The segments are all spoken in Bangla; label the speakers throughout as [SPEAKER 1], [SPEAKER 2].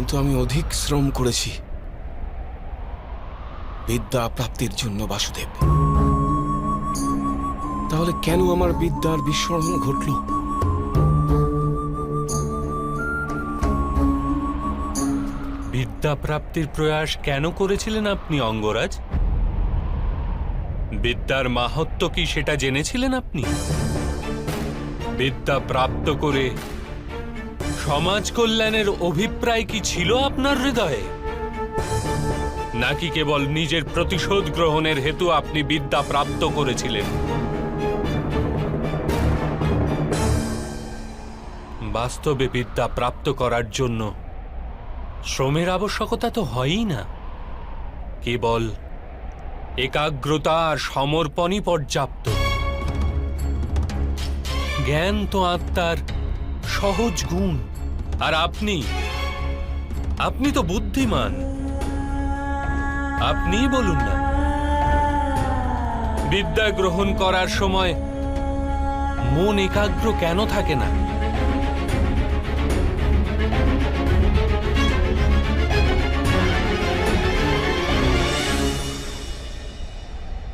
[SPEAKER 1] কিন্তু আমি অধিক শ্রম করেছি। বিদ্যা প্রাপ্তির জন্য, বাসুদেব। তাহলে কেন আমার বিদ্যার বিস্মরণ ঘটল?
[SPEAKER 2] বিদ্যা প্রাপ্তির প্রয়াস কেন করেছিলেন আপনি, অঙ্গরাজ? বিদ্যার মাহাত্ম কি সেটা জেনেছিলেন আপনি? বিদ্যা প্রাপ্ত করে সমাজ কল্যাণের অভিপ্রায় কি ছিল আপনার হৃদয়ে? নাকি কেবল নিজের প্রতিশোধ গ্রহণের হেতু আপনি বিদ্যা প্রাপ্ত করেছিলেন? বাস্তবে বিদ্যা প্রাপ্ত করার জন্য শ্রমের আবশ্যকতা তো হয়ই না। কেবল একাগ্রতা আর সমর্পণই পর্যাপ্ত। জ্ঞান তো আত্মার সহজ গুণ। আর আপনি? আপনি তো বুদ্ধিমান। আপনিই বলুন না। বিদ্যা গ্রহণ করার সময় মন একাগ্র কেন থাকে না?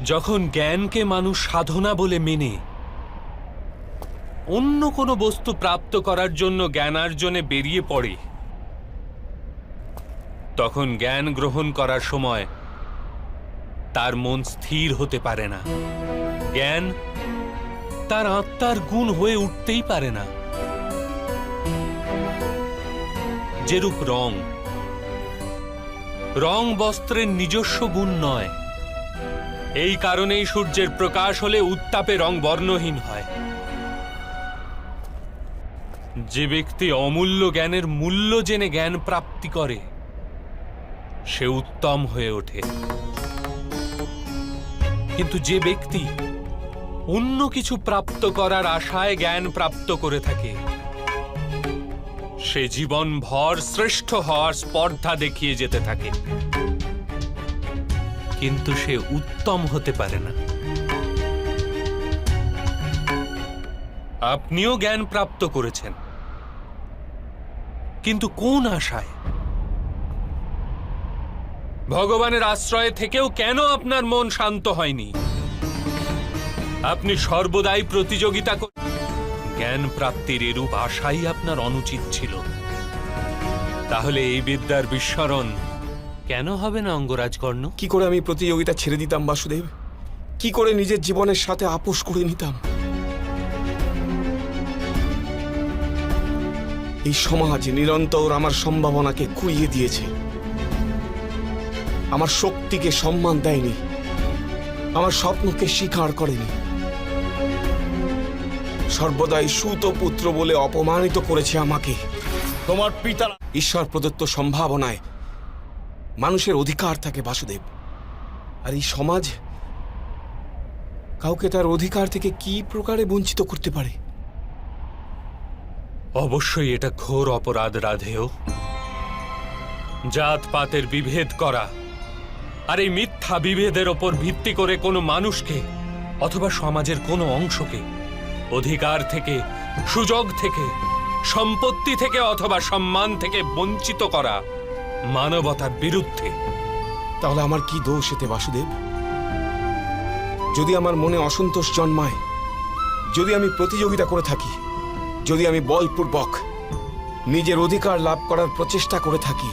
[SPEAKER 2] যখন জ্ঞানকে মানুষ সাধনা বলে মেনে অন্য কোনো বস্তু প্রাপ্ত করার জন্য জ্ঞানার্জনে বেরিয়ে পড়ে। তখন জ্ঞান গ্রহণ করার সময় তার মন স্থির হতে পারে না। জ্ঞান তার আত্মার গুণ হয়ে উঠতেই পারে না। যেরূপ রং রং বস্ত্রের নিজস্ব গুণ নয়। এই কারণেই সূর্যের প্রকাশ হলে উত্তাপে রং বর্ণহীন হয়। যে ব্যক্তি অমূল্য জ্ঞানের মূল্য জেনে জ্ঞান প্রাপ্তি করে, সে উত্তম হয়ে ওঠে। কিন্তু যে ব্যক্তি অন্য কিছু প্রাপ্ত করার আশায় জ্ঞান প্রাপ্ত করে থাকে, সে জীবন ভর শ্রেষ্ঠ হওয়ার স্পর্ধা দেখিয়ে যেতে থাকে। কিন্তু সে উত্তম হতে পারে না। আপনিও জ্ঞান প্রাপ্ত করেছেন। কিন্তু কোন আশায়? ভগবানের আশ্রয়ে থেকেও কেন আপনার মন শান্ত হয়নি? আপনি সর্বদাই প্রতিযোগিতা জ্ঞান প্রাপ্তির এরূপ আশাই আপনার অনুচিত ছিল। তাহলে এই বিদ্যার বিস্মরণ কেন হবে না অঙ্গরাজ কর্ণ?
[SPEAKER 1] কি করে আমি প্রতিযোগিতা ছেড়ে দিতাম বাসুদেব? কি করে নিজের জীবনের সাথে আপোষ করে নিতাম? এই সমাজ নিরন্তর আমার সম্ভাবনাকে কুইয়ে দিয়েছে। আমার শক্তিকে সম্মান দেয়নি। আমার স্বপ্নকে স্বীকার করেনি। সর্বদাই সুত পুত্র বলে অপমানিত করেছে আমাকে।
[SPEAKER 3] তোমার পিতা
[SPEAKER 1] ঈশ্বর প্রদত্ত সম্ভাবনায় মানুষের অধিকার থাকে বাসুদেব। আর এই সমাজ কাউকে তার অধিকার থেকে কি প্রকারে বঞ্চিত করতে পারে?
[SPEAKER 2] অবশ্যই এটা ঘোর অপরাধ রাধেয় জাতপাতের বিভেদ করা আর এই মিথ্যা বিভেদের ওপর ভিত্তি করে কোনো মানুষকে অথবা সমাজের কোনো অংশকে, অধিকার থেকে, সুযোগ থেকে, সম্পত্তি থেকে অথবা সম্মান থেকে বঞ্চিত করা মানবতার বিরুদ্ধে।
[SPEAKER 1] তাহলে আমার কি দোষ এতে, বাসুদেব? যদি আমার মনে অসন্তোষ জন্মায়, যদি আমি প্রতিযোগিতা করে থাকি যদি আমি বলপূর্বক নিজের অধিকার লাভ করার প্রচেষ্টা করে থাকি,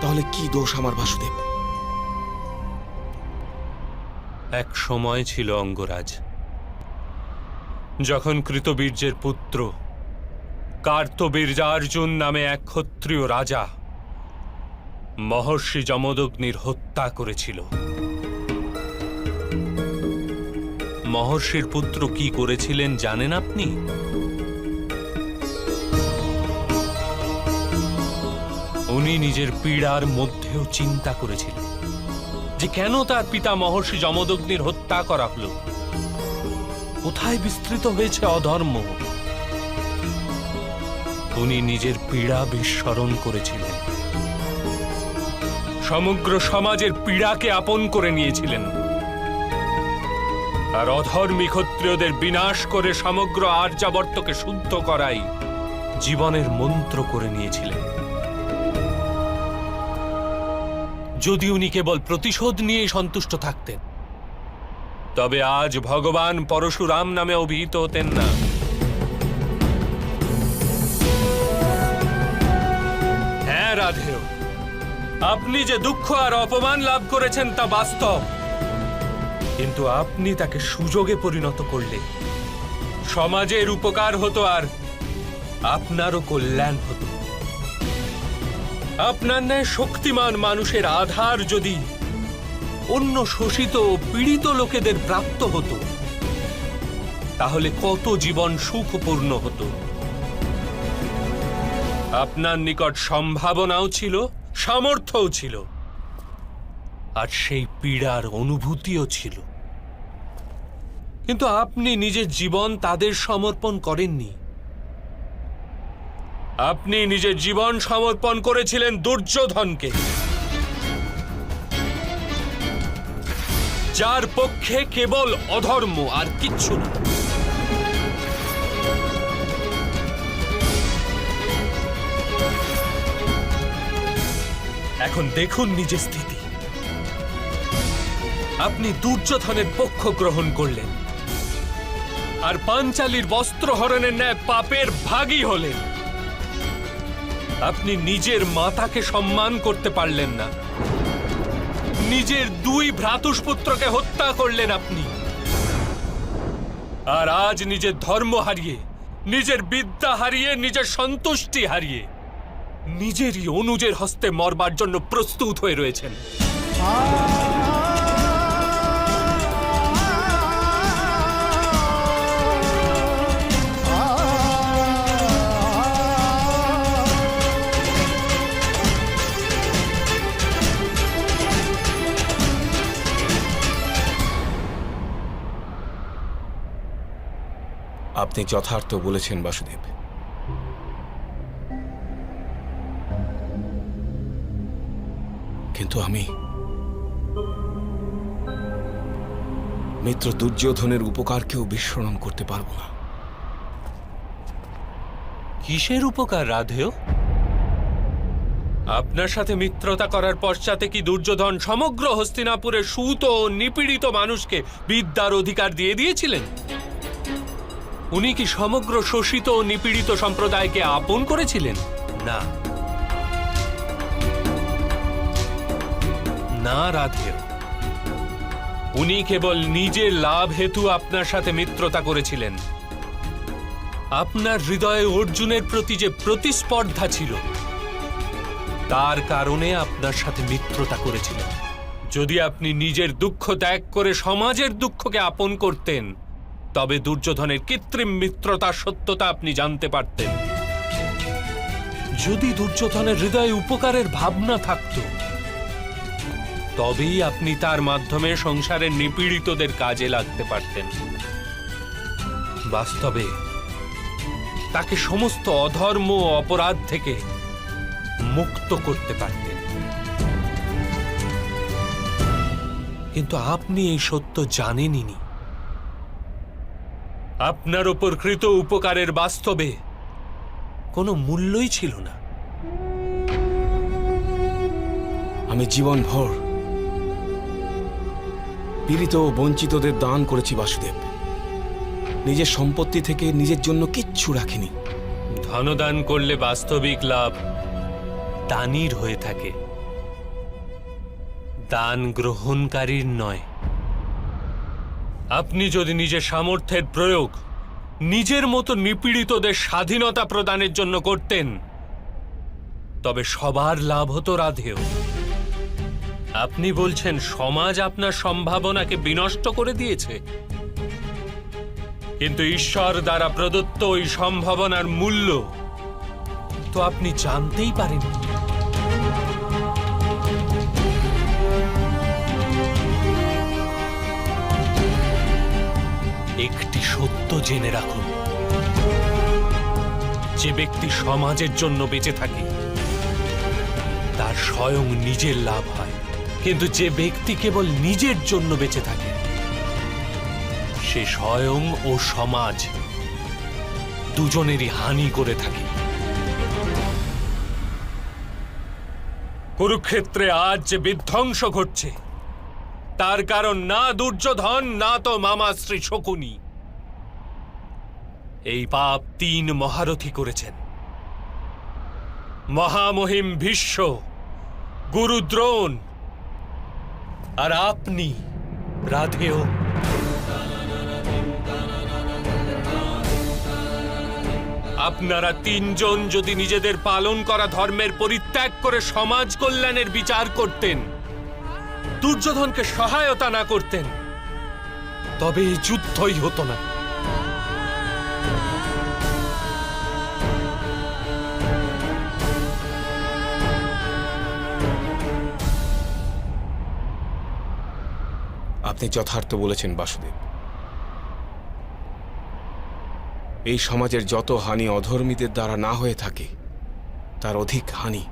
[SPEAKER 1] তাহলে কি দোষ আমার বাসুদেব?
[SPEAKER 2] এক সময় ছিল অঙ্গরাজ। যখন কৃতবীর্যের পুত্র কার্তবীর্যার্জুন নামে এক ক্ষত্রিয় রাজা মহর্ষি যমদগ্নির হত্যা করেছিল। মহর্ষির পুত্র কি করেছিলেন জানেন আপনি? উনি নিজের পীড়ার মধ্যেও চিন্তা করেছিলেন যে কেন তার পিতা মহর্ষি যমদগ্নির হত্যা করা হলো? কোথায় বিস্তৃত হয়েছে অধর্ম? উনি নিজের পীড়া বিস্মরণ করেছিলেন। সমগ্র সমাজের পীড়াকে আপন করে নিয়েছিলেন। আর অধর্মী ক্ষত্রিয়দের বিনাশ করে সমগ্র আর্যাবর্তকে শুদ্ধ করাই জীবনের মন্ত্র করে নিয়েছিলেন। যদি উনি কেবল প্রতিশোধ নিয়েই সন্তুষ্ট থাকতেন, তবে আজ ভগবান পরশুরাম নামে অভিহিত হতেন না। হ্যাঁ রাধেয়, আপনি যে দুঃখ আর অপমান লাভ করেছেন তা বাস্তব। কিন্তু আপনি তাকে সুযোগে পরিণত করলে। সমাজের উপকার হতো আর আপনারও কল্যাণ হতো। আপনার ন্যায় শক্তিমান মানুষের আধার যদি অন্য শোষিত ও পীড়িত লোকেদের প্রাপ্ত হতো, তাহলে কত জীবন সুখপূর্ণ হতো। আপনার নিকট সম্ভাবনাও ছিল, সামর্থ্যও ছিল। আর সেই পীড়ার অনুভূতিও ছিল। কিন্তু আপনি নিজের জীবন তাদের সমর্পণ করেননি। আপনি নিজের জীবন সমর্পণ করেছিলেন দুর্যোধনকে। যার পক্ষে কেবল অধর্ম আর কিচ্ছু না। এখন দেখুন নিজের স্থিতি। আপনি দুর্যোধনের পক্ষ গ্রহণ করলেন। আর পাঞ্চালির বস্ত্র হরণের ন্যায় পাপের ভাগী হলেন। আপনি নিজের মাতাকে সম্মান করতে পারলেন না। নিজের দুই ভ্রাতুষ্পুত্রকে হত্যা করলেন আপনি। আর আজ নিজের ধর্ম হারিয়ে, নিজের বিদ্যা হারিয়ে, নিজের সন্তুষ্টি হারিয়ে, নিজেরই অনুজের হস্তে মরবার জন্য প্রস্তুত হয়ে রয়েছেন।
[SPEAKER 1] আপনি যথার্থ বলেছেন, বাসুদেব। কিন্তু আমি মিত্র দুর্যোধনের উপকারকেও বিস্মরণ করতে পারব না।
[SPEAKER 2] কিসের উপকার, রাধেয়? আপনার সাথে মিত্রতা করার পশ্চাতে কি দুর্যোধন সমগ্র হস্তিনাপুরে সুত ও নিপীড়িত মানুষকে বিদ্যার অধিকার দিয়ে দিয়েছিলেন? উনি কি সমগ্র শোষিত ও নিপীড়িত সম্প্রদায়কে আপন করেছিলেন? না। না রাধেয়। উনি কেবল নিজের লাভ হেতু আপনার সাথে মিত্রতা করেছিলেন। আপনার হৃদয়ে অর্জুনের প্রতি যে প্রতিস্পর্ধা ছিল তার কারণে আপনার সাথে মিত্রতা করেছিলেন। যদি আপনি নিজের দুঃখ ত্যাগ করে সমাজের দুঃখকে আপন করতেন তবে দুর্যোধনের কৃত্রিম মিত্রতার সত্যতা আপনি জানতে পারতেন। যদি দুর্যোধনের হৃদয়ে উপকারের ভাবনা থাকত, তবেই আপনি তার মাধ্যমে সংসারের নিপীড়িতদের কাজে লাগতে পারতেন। বাস্তবে তাকে সমস্ত অধর্ম ও অপরাধ থেকে মুক্ত করতে পারতেন। কিন্তু আপনি এই সত্য জানেনই আপনার ওপর কৃত উপকারের বাস্তবে কোনো মূল্যই ছিল না।
[SPEAKER 1] আমি জীবন ভর পীড়িত ও বঞ্চিতদের দান করেছি বাসুদেব। নিজের সম্পত্তি থেকে নিজের জন্য কিচ্ছু রাখিনি।
[SPEAKER 2] ধনদান করলে বাস্তবিক লাভ দানির হয়ে থাকে। দান গ্রহণকারীর নয়। আপনি যদি নিজের সামর্থ্যের প্রয়োগ নিজের মতো নিপীড়িতদের স্বাধীনতা প্রদানের জন্য করতেন, তবে সবার লাভ হতো রাধেও। আপনি বলছেন সমাজ আপনার সম্ভাবনাকে বিনষ্ট করে দিয়েছে। কিন্তু ঈশ্বর দ্বারা প্রদত্ত ওই সম্ভাবনার মূল্য তো আপনি জানতেই পারেননি। একটি সত্য জেনে রাখুন। যে ব্যক্তি সমাজের জন্য বেঁচে থাকে, তার স্বয়ং নিজের লাভ হয়। কিন্তু যে ব্যক্তি কেবল নিজের জন্য বেঁচে থাকে, সে স্বয়ং ও সমাজ দুজনেরই হানি করে থাকে। কুরুক্ষেত্রে আজ যে বিধ্বংস ঘটছে। তার কারণ না দুর্যোধন, না তো মামা শ্রী শকুনি। এই পাপ তিন মহারথী করেছেন। মহামহিম ভীষ্ম, গুরুদ্রোণ আর আপনি, রাধেও। আপনারা তিনজন যদি নিজেদের পালন করা ধর্মের পরিত্যাগ করে সমাজ কল্যাণের বিচার করতেন দুর্যোধনকে সহায়তা না করতেন, তবে এই যুদ্ধই হতো না।
[SPEAKER 1] আপনি যথার্থ বলেছেন, বাসুদেব। এই সমাজের যত হানি অধর্মীদের দ্বারা না হয়ে থাকে, তার অধিক হানি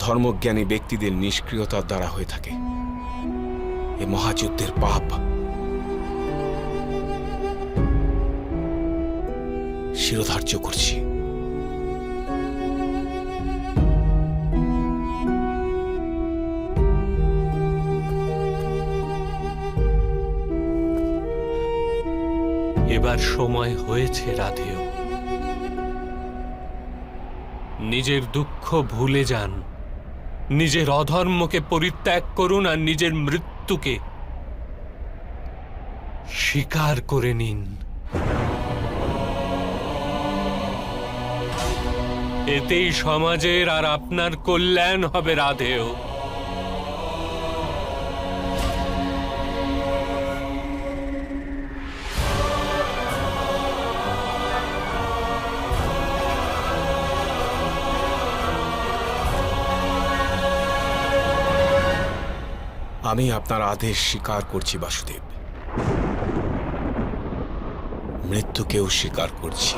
[SPEAKER 1] ধর্মজ্ঞানী ব্যক্তিদের নিষ্ক্রিয়তার দ্বারা হয়ে থাকে। এ মহাযুদ্ধের পাপ। শিরোধার্য করছি।
[SPEAKER 2] এবার সময় হয়েছে রাধেও। নিজের দুঃখ ভুলে যান। নিজের অধর্মকে পরিত্যাগ করুন আর নিজের মৃত্যুকে স্বীকার করে নিন। এতেই সমাজের আর আপনার কল্যাণ হবে রাধেও।
[SPEAKER 1] আমি আপনার আদেশ স্বীকার করছি, বাসুদেব। মৃত্যুকেও স্বীকার করছি।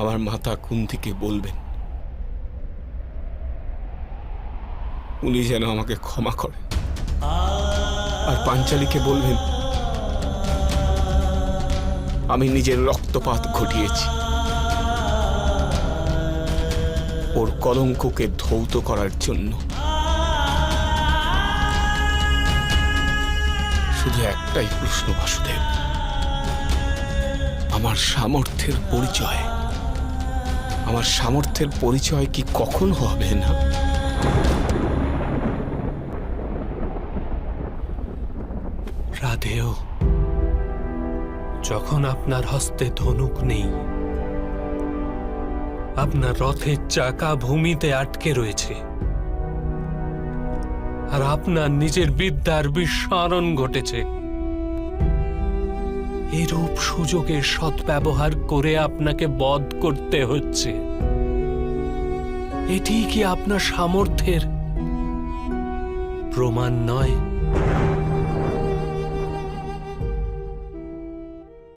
[SPEAKER 1] আমার মাতা কুন্তিকে বলবেন, উনি যেন আমাকে ক্ষমা করেন। আর পাঞ্চালীকে বলবেন আমি নিজের রক্তপাত ঘটিয়েছি। ওর কলঙ্ককে ধৌত করার জন্য। শুধু একটাই প্রশ্ন, বাসুদেব। আমার সামর্থ্যের পরিচয়। আমার সামর্থ্যের পরিচয় কি কখন হবে না?
[SPEAKER 2] রাধেও। যখন আপনার হস্তে ধনুক নেই, আপনার রথের চাকা ভূমিতে আটকে রয়েছে, আর আপনার নিজের বিদ্যার বিস্মরণ ঘটেছে, এরূপ সুযোগের সদ্ব্যবহার করে আপনাকে বধ করতে হচ্ছে। এটি কি আপনার সামর্থ্যের প্রমাণ নয়?